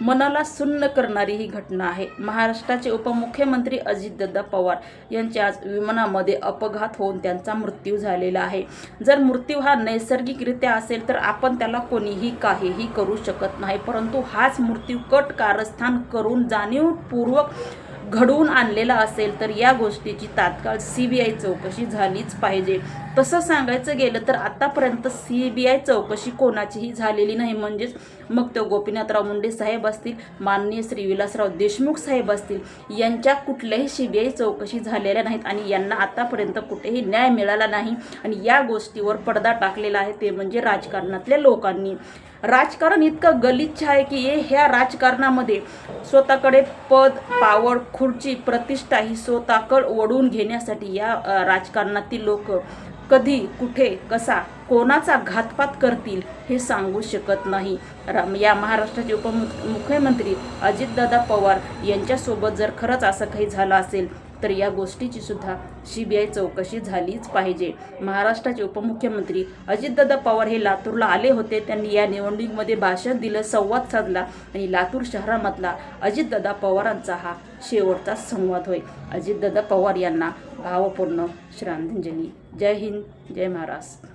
मनाला सुन्न करणारी ही घटना आहे. महाराष्ट्राचे उपमुख्यमंत्री अजितदादा पवार यांचे आज विमानामध्ये अपघात होऊन त्यांचा मृत्यू झालेला आहे. जर मृत्यू हा नैसर्गिकरित्या असेल तर आपण त्याला कोणीही काहीही करू शकत नाही. परंतु हाच मृत्यू कट कारस्थान करून जाणीवपूर्वक घडवून आणलेला असेल तर या गोष्टीची तात्काळ सी बी आय चौकशी झालीच पाहिजे. तसं सांगायचं गेलं तर आतापर्यंत सी बी आय चौकशी कोणाचीही झालेली नाही. म्हणजेच मग तो गोपीनाथराव मुंडे साहेब असतील माननीय श्री विलासराव देशमुख साहेब असतील यांच्या कुठल्याही सी बी आय चौकशी झालेल्या नाहीत आणि यांना आतापर्यंत कुठेही न्याय मिळाला नाही. आणि या गोष्टीवर पडदा टाकलेला आहे ते म्हणजे राजकारणातल्या लोकांनी. राजकारण इतकं गलिच्छ आहे की हे ह्या राजकारणामध्ये स्वतःकडे पद पावड खुर्ची प्रतिष्ठा ही स्वतःकड ओढून घेण्यासाठी या राजकारणातील लोक कधी कुठे कसा कोणाचा घातपात करतील हे सांगू शकत नाही. राम या महाराष्ट्राचे उपमुख्यमंत्री अजितदादा पवार यांच्यासोबत जर खरंच असं काही झालं असेल तर या गोष्टीची सुद्धा सी बी आय चौकशी झालीच पाहिजे. महाराष्ट्राचे उपमुख्यमंत्री अजितदादा पवार हे लातूरला आले होते. त्यांनी या निवडणुकीमध्ये भाषण दिलं संवाद साधला आणि लातूर शहरामधला अजितदादा पवारांचा हा शेवटचा संवाद होय. अजितदादा पवार यांना भावपूर्ण श्रद्धांजली. जय हिंद जय महाराष्ट्र.